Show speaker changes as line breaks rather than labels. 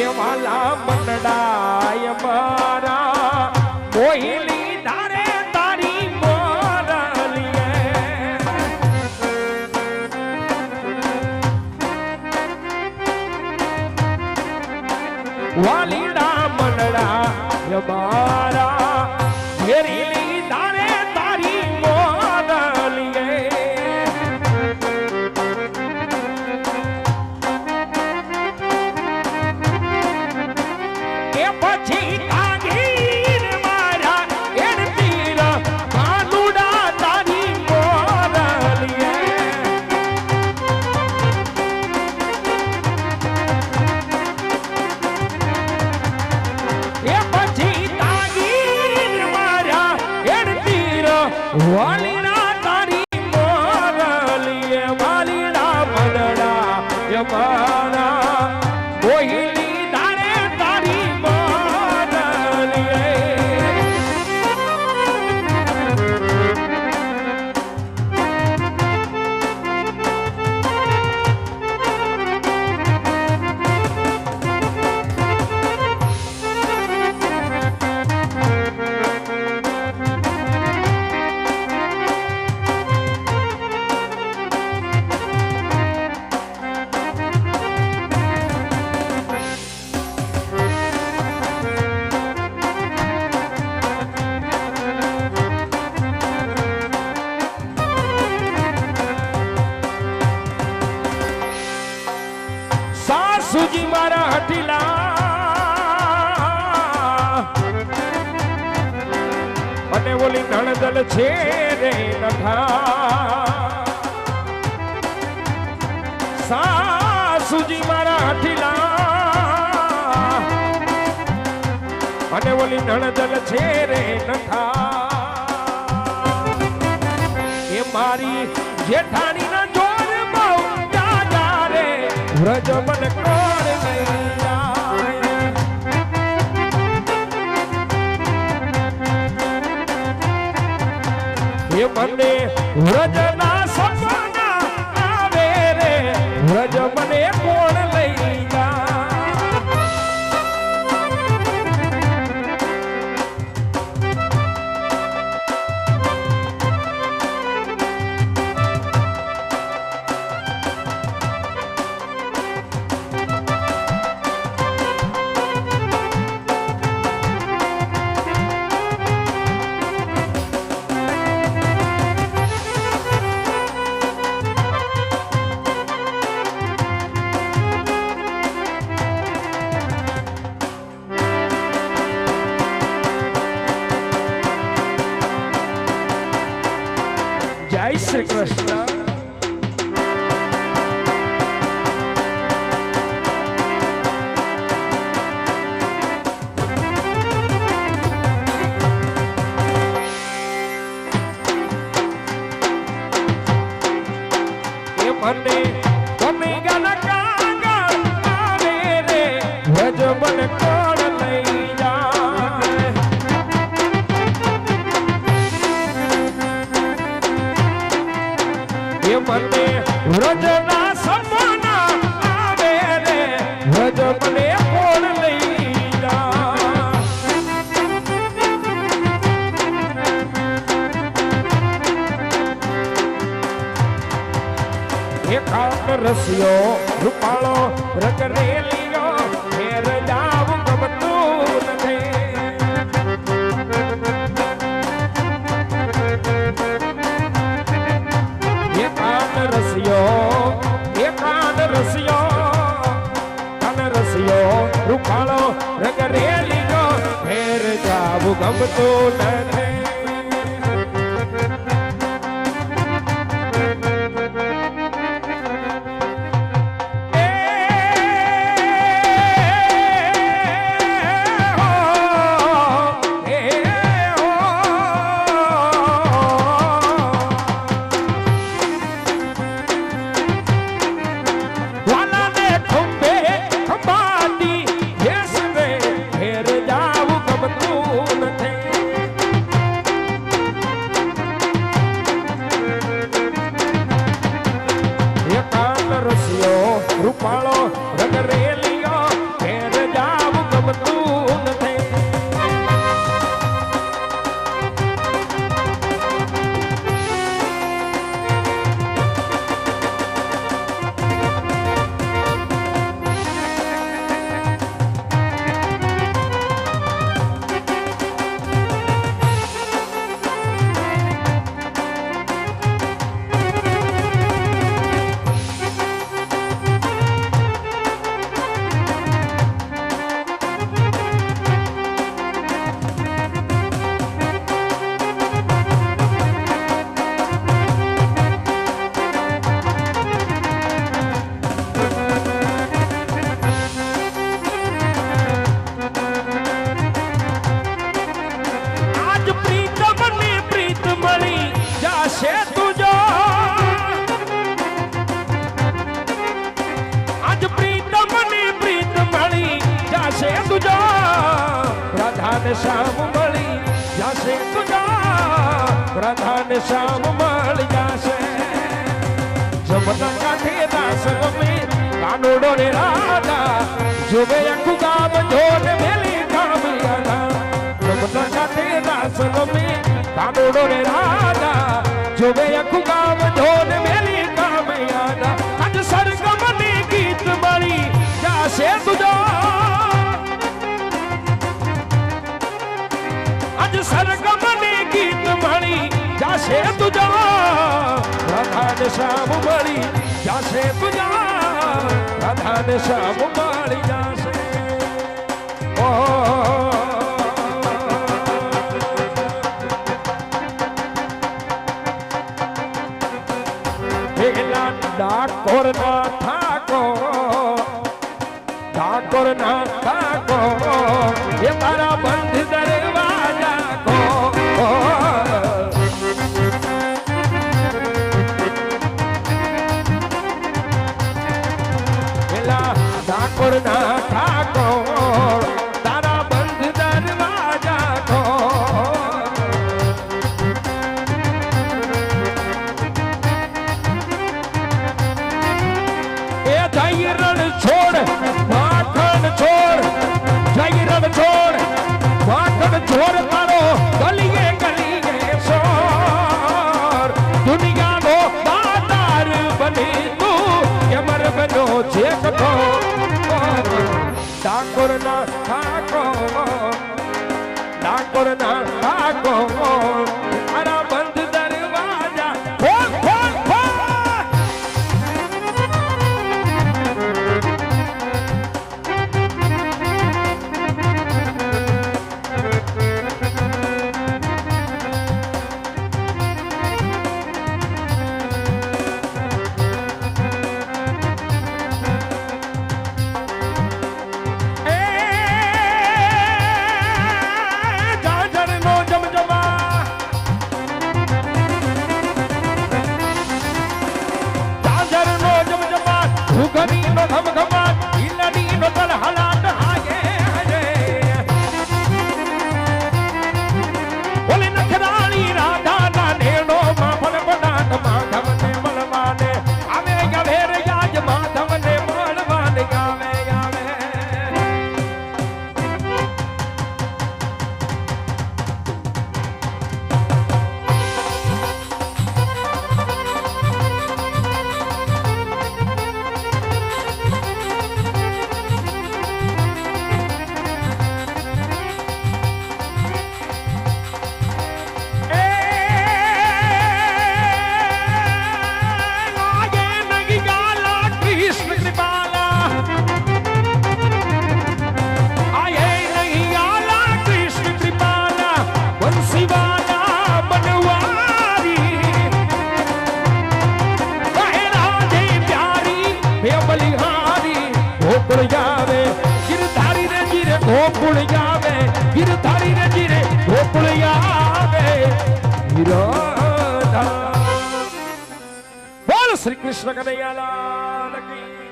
એ વાલા મંડાય મારા મોહિલી ધારે તારી મોરલીએ. વાલીડા મંડળા મારા ઘેરીલી અને ઓલી નણદલ છે રે નઠા સાસુજી મારા હઠીલા અને ઓલી નણદલ છે રે નઠા એ મારી જેઠાણી ના જોર બહુ દાદા રે. વ્રજ મન કોણ નહીં મને વ્રજના સપના આવે રે. વ્રજ શ્રી કૃષ્ણ. એ મને વ્રજના સપના આવે લઈ જાય? એકાંત રસ્યો રૂપાળો રંગ રેલિયો જાવું ગમતું રૂપાળો રંગ રેલિયો ઘેર જાવું ગમતું નથી. જાશે તુજા રાધા ને શ્યામ મળી જાશે. જમના કાંઠે દાસ ગમે કાનોડો ને રાધા જોવે આખું ગામ જોને મેલી કામ યાદા કાંઠે રાધા ને શ્યામ મળી જાશે તુજા રાધા ને શ્યામ મળી જાશે. ઓ. ડાકોર ના ઠાકોર ઠાકોર ના તારા બલિહારી, ગોકુળ આવે ગિરધારી રે જીરે ગોકુળ આવે ગિરધારી રે જીરે ગોકુળ આવે વિરાધા બોલ શ્રી કૃષ્ણ કનૈયાલાલ કી.